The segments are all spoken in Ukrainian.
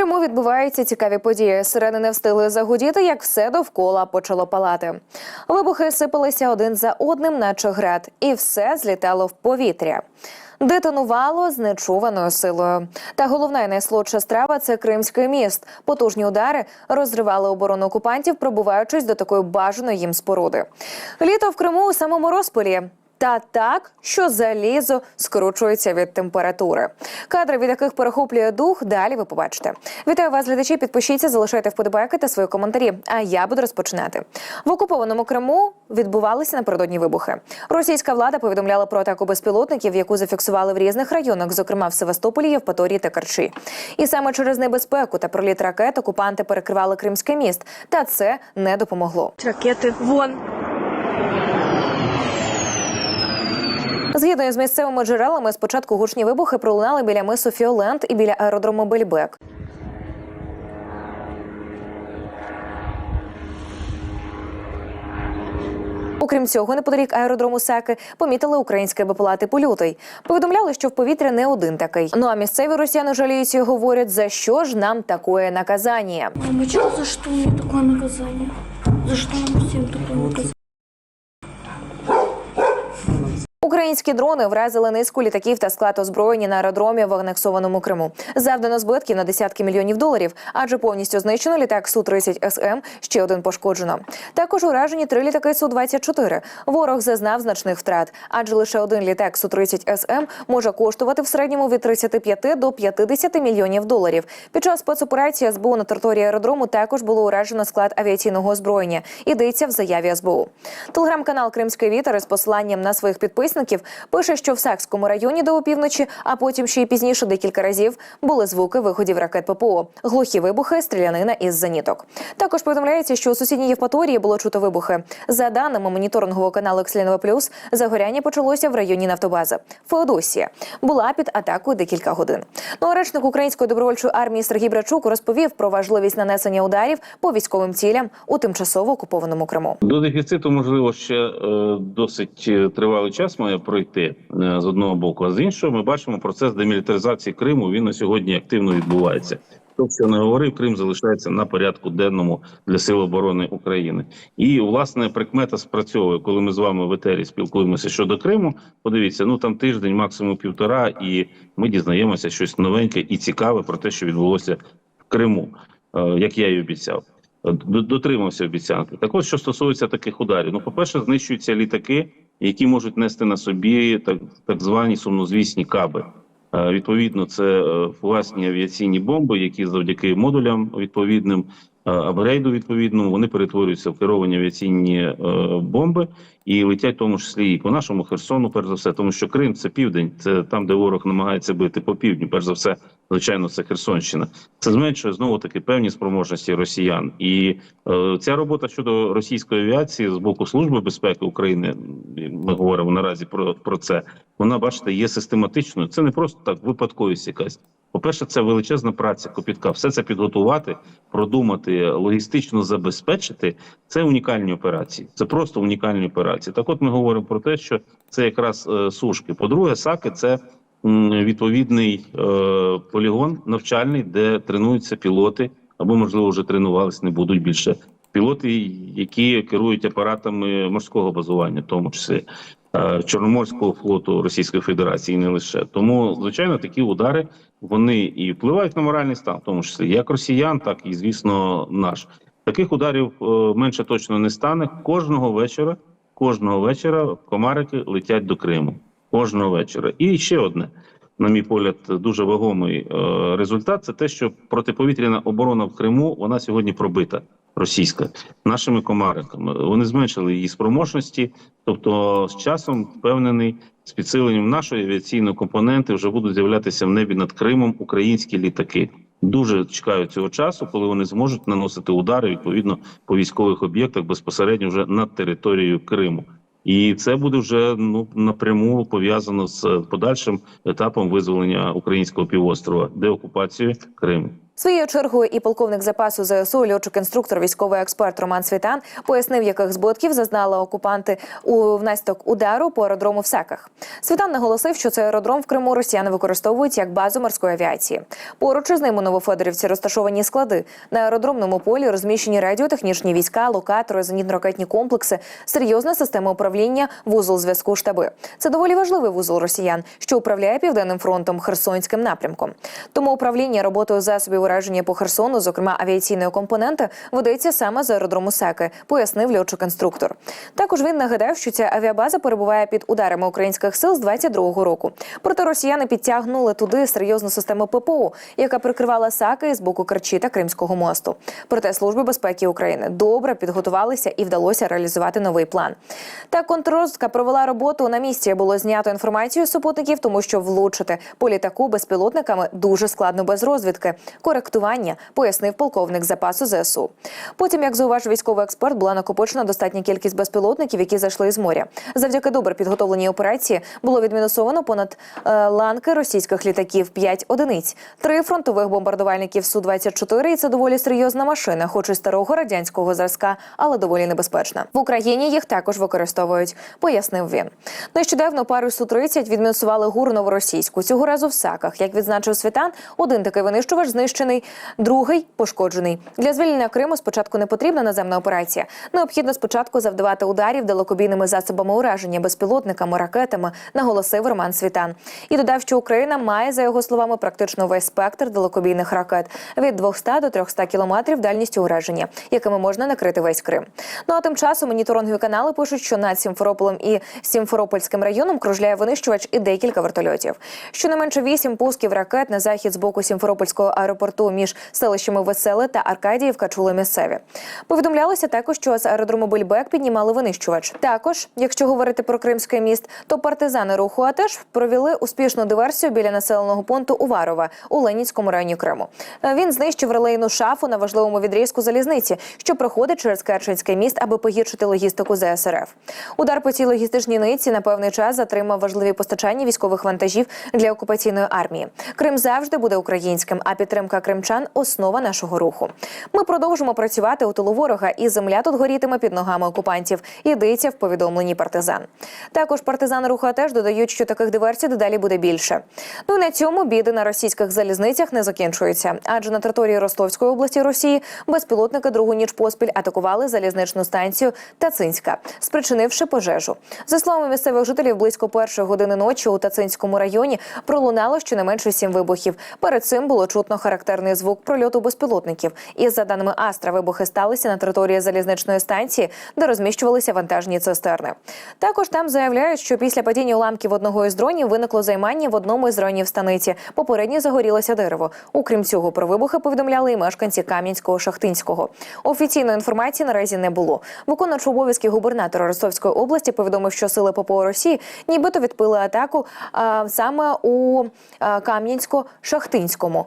Криму відбуваються цікаві події. Сирени не встигли загудіти, як все довкола почало палати. Вибухи сипалися один за одним, наче град, і все злітало в повітря. Детонувало з нечуваною силою. Та головна і найсолодша страва це Кримський міст. Потужні удари розривали оборону окупантів, пробуваючись до такої бажаної їм споруди. Літо в Криму у самому розпалі. Та так, що залізо скручується від температури. Кадри, від яких перехоплює дух, далі ви побачите. Вітаю вас, глядачі. Підпишіться, залишайте вподобайки та свої коментарі. А я буду розпочинати. В окупованому Криму відбувалися напередодні вибухи. Російська влада повідомляла про атаку безпілотників, яку зафіксували в різних районах, зокрема в Севастополі, Євпаторії та Керчі. І саме через небезпеку та проліт ракет окупанти перекривали Кримський міст. Та це не допомогло. Ракети вон. Згідно з місцевими джерелами, спочатку гучні вибухи пролунали біля мису Фіоленд і біля аеродрому Бельбек. Окрім цього, неподалік аеродрому Саки помітили українське БПЛА типу «Лютий». Повідомляли, що в повітря не один такий. Ну а місцеві росіяни жаліються і говорять, за що ж нам такое наказання. Мамочка, за что мне такое наказание? За что нам всем такое наказание? Українські дрони вразили низку літаків та склад озброєння на аеродромі в анексованому Криму. Завдано збитків на десятки мільйонів доларів, адже повністю знищено літак су 30 СМ. Ще один пошкоджено. Також уражені три літаки су 24 Ворог зазнав значних втрат, адже лише один літак су 30 СМ може коштувати в середньому від 35 до 50 мільйонів доларів. Під час спецоперації СБУ на території аеродрому також було уражено склад авіаційного озброєння. Йдеться в заяві СБУ. Телеграм-канал Кримський вітер із посиланням на своїх підписників пише, що в Сакському районі до опівночі, а потім ще й пізніше декілька разів були звуки виходів ракет ППО, глухі вибухи, стрілянина із зеніток. Також повідомляється, що у сусідній Євпаторії було чути вибухи. За даними моніторингового каналу Екслінова Плюс, загоряння почалося в районі Нафтобази. Феодосія була під атакою декілька годин. Ну а речник української добровольчої армії Сергій Брачук розповів про важливість нанесення ударів по військовим цілям у тимчасово окупованому Криму. До дефіциту можливо ще е, досить е, тривалий час має пройти е, з одного боку. А з іншого, ми бачимо процес демілітаризації Криму. Він на сьогодні активно відбувається. Хто що не говорив, Крим залишається на порядку денному для сил оборони України. І власне прикмета спрацьовує, коли ми з вами в етері спілкуємося щодо Криму. Подивіться, ну там тиждень, максимум півтора, і ми дізнаємося щось новеньке і цікаве про те, що відбулося в Криму, е, як я і обіцяв. Дотримався обіцянки. Так от, що стосується таких ударів, ну, по-перше, знищуються літаки, які можуть нести на собі так, так звані сумнозвісні каби. Е, Відповідно, це е, власні авіаційні бомби, які завдяки модулям відповідним е, апгрейду відповідному вони перетворюються в керовані авіаційні бомби і летять в тому числі і по нашому Херсону, перш за все, тому що Крим це південь, це там, де ворог намагається бити по півдню. Перш за все, звичайно, це Херсонщина. Це зменшує знову таки певні спроможності росіян. І е, ця робота щодо російської авіації з боку служби безпеки України. Ми говоримо наразі про, про це. Вона бачите, є систематичною. Це не просто так випадковість якась. По-перше, це величезна праця копітка. Все це підготувати, продумати, логістично забезпечити. Це унікальні операції. Це просто унікальні операції. Так, от ми говоримо про те, що це якраз е, сушки. По-друге, саки це м, відповідний е, полігон навчальний, де тренуються пілоти, або можливо вже тренувались, не будуть більше. Пілоти, які керують апаратами морського базування, в тому числі е, Чорноморського флоту Російської Федерації, і не лише тому, звичайно, такі удари вони і впливають на моральний стан, в тому числі як росіян, так і звісно, наш таких ударів е, менше точно не стане. Кожного вечора, кожного вечора комарики летять до Криму. Кожного вечора. І ще одне, на мій погляд, дуже вагомий е, результат це те, що протиповітряна оборона в Криму вона сьогодні пробита. Російська нашими комариками вони зменшили її спроможності. Тобто, з часом впевнений з підсиленням нашої авіаційної компоненти вже будуть з'являтися в небі над Кримом українські літаки. Дуже чекаю цього часу, коли вони зможуть наносити удари відповідно по військових об'єктах безпосередньо вже над територією Криму. І це буде вже ну напряму пов'язано з подальшим етапом визволення українського півострова, деокупацією Криму. Своєю чергою і полковник запасу ЗСУ, льотчик-інструктор, військовий експерт Роман Світан пояснив, яких збитків зазнали окупанти у внаслідок удару по аеродрому в Саках. Світан наголосив, що цей аеродром в Криму росіяни використовують як базу морської авіації. Поруч із ним у Новофедорівці розташовані склади. На аеродромному полі розміщені радіотехнічні війська, локатори, зенітно-ракетні комплекси, серйозна система управління, вузол зв'язку штаби. Це доволі важливий вузол росіян, що управляє південним фронтом Херсонським напрямком. Тому управління роботою засобів ураження по Херсону, зокрема авіаційної компоненти, ведеться саме з аеродрому Саки, пояснив льотчик-інструктор. Також він нагадав, що ця авіабаза перебуває під ударами українських сил з 22-го року. Проте росіяни підтягнули туди серйозну систему ППО, яка прикривала Саки з боку Керчі та Кримського мосту. Проте служби безпеки України добре підготувалися і вдалося реалізувати новий план. Та контррозвідка провела роботу на місці. Було знято інформацію супутників, тому що влучити по літаку безпілотниками дуже складно без розвідки. Коректування пояснив полковник запасу ЗСУ. Потім, як зауважив військовий експерт, була накопичена достатня кількість безпілотників, які зайшли із моря. Завдяки добре підготовленій операції було відмінусовано понад е, ланки російських літаків 5 одиниць, три фронтових бомбардувальників су 24 і це доволі серйозна машина, хоч і старого радянського зразка, але доволі небезпечна. В Україні їх також використовують, пояснив він. Нещодавно пару су 30 відмінусували гур новоросійську. Цього разу в саках. Як відзначив Світан, один такий винищувач знищений, другий пошкоджений. Для звільнення Криму спочатку не потрібна наземна операція. Необхідно спочатку завдавати ударів далекобійними засобами ураження, безпілотниками, ракетами, наголосив Роман Світан. І додав, що Україна має, за його словами, практично весь спектр далекобійних ракет від 200 до 300 кілометрів дальністю ураження, якими можна накрити весь Крим. Ну а тим часом моніторингові канали пишуть, що над Сімферополем і Сімферопольським районом кружляє винищувач і декілька вертольотів. Щонайменше вісім пусків ракет на захід з боку Сімферопольського аеропорту між селищами Веселе та Аркадіївка чули місцеві. Повідомлялося також, що з аеродрому Бельбек піднімали винищувач. Також, якщо говорити про Кримський міст, то партизани руху АТЕШ провели успішну диверсію біля населеного пункту Уварова у Ленінському районі Криму. Він знищив релейну шафу на важливому відрізку залізниці, що проходить через Керченський міст, аби погіршити логістику ЗСРФ. Удар по цій логістичній нитці на певний час затримав важливі постачання військових вантажів для окупаційної армії. Крим завжди буде українським, а підтримка кримчан основа нашого руху. Ми продовжимо працювати у тилу ворога, і земля тут горітиме під ногами окупантів. Йдеться в повідомленні партизан. Також партизани руху теж додають, що таких диверсій дедалі буде більше. Ну на цьому біди на російських залізницях не закінчуються, адже на території Ростовської області Росії безпілотники другу ніч поспіль атакували залізничну станцію Тацинська, спричинивши пожежу. За словами місцевих жителів, близько першої години ночі у Тацинському районі пролунало щонайменше сім вибухів. Перед цим було чутно характерний звук прольоту безпілотників. І за даними Астра, вибухи сталися на території залізничної станції, де розміщувалися вантажні цистерни. Також там заявляють, що після падіння уламків одного із дронів виникло займання в одному із районів станиці. Попередньо загорілося дерево. Окрім цього, про вибухи повідомляли і мешканці Кам'янського Шахтинського. Офіційної інформації наразі не було. Виконувач обов'язки губернатора Ростовської області повідомив, що сили ППО Росії нібито відпили атаку а, саме у Кам'янсько-Шахтинському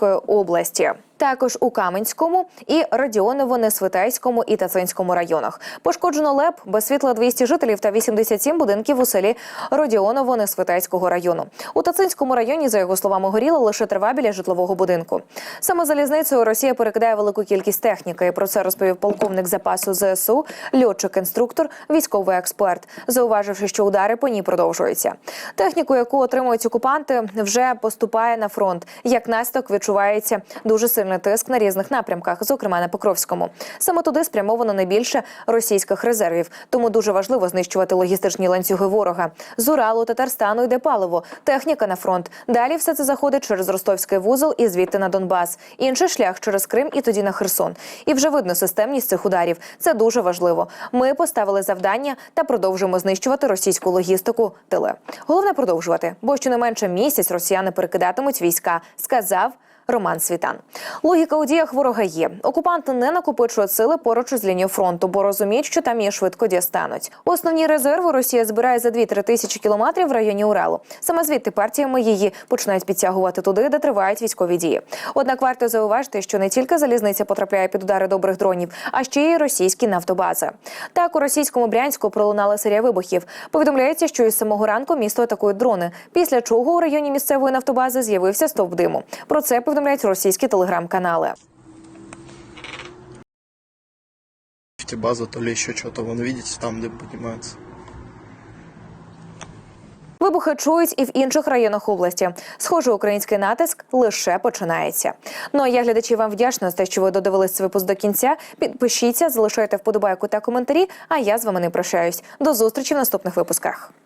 Ростовської області. Також у Каменському і Радіоново-Несвитайському і Тацинському районах пошкоджено ЛЕП без світла 200 жителів та 87 будинків у селі Родіоново-Несвитайського району. У Тацинському районі, за його словами, горіла лише трава біля житлового будинку. Саме залізницею Росія перекидає велику кількість техніки. Про це розповів полковник запасу ЗСУ, льотчик-інструктор, військовий експерт, зауваживши, що удари по ній продовжуються. Техніку, яку отримують окупанти, вже поступає на фронт. Як наслідок відчувається дуже сильний тиск на різних напрямках, зокрема на Покровському. Саме туди спрямовано найбільше російських резервів. Тому дуже важливо знищувати логістичні ланцюги ворога. З Уралу, Татарстану йде паливо, техніка на фронт. Далі все це заходить через Ростовський вузол і звідти на Донбас. Інший шлях через Крим і тоді на Херсон. І вже видно системність цих ударів. Це дуже важливо. Ми поставили завдання та продовжуємо знищувати російську логістику. Тиле головне продовжувати, бо щонайменше місяць росіяни перекидатимуть війська. Сказав. Роман Світан. Логіка у діях ворога є. Окупанти не накопичують сили поруч із лінією фронту, бо розуміють, що там її швидко дістануть. Основні резерви Росія збирає за 2-3 тисячі кілометрів в районі Уралу. Саме звідти партіями її починають підтягувати туди, де тривають військові дії. Однак варто зауважити, що не тільки залізниця потрапляє під удари добрих дронів, а ще й російські нафтобази. Так у російському Брянську пролунала серія вибухів. Повідомляється, що із самого ранку місто атакують дрони. Після чого у районі місцевої нафтобази з'явився стовп диму. Про це повідомляють російські телеграм-канали. нефтебаза, то ли еще что-то. Вон, видите, там дым поднимается. Вибухи чують і в інших районах області. Схоже, український натиск лише починається. Ну а я глядачі вам вдячна за те, що ви додивились цей випуск до кінця. Підпишіться, залишайте вподобайку та коментарі. А я з вами не прощаюсь. До зустрічі в наступних випусках.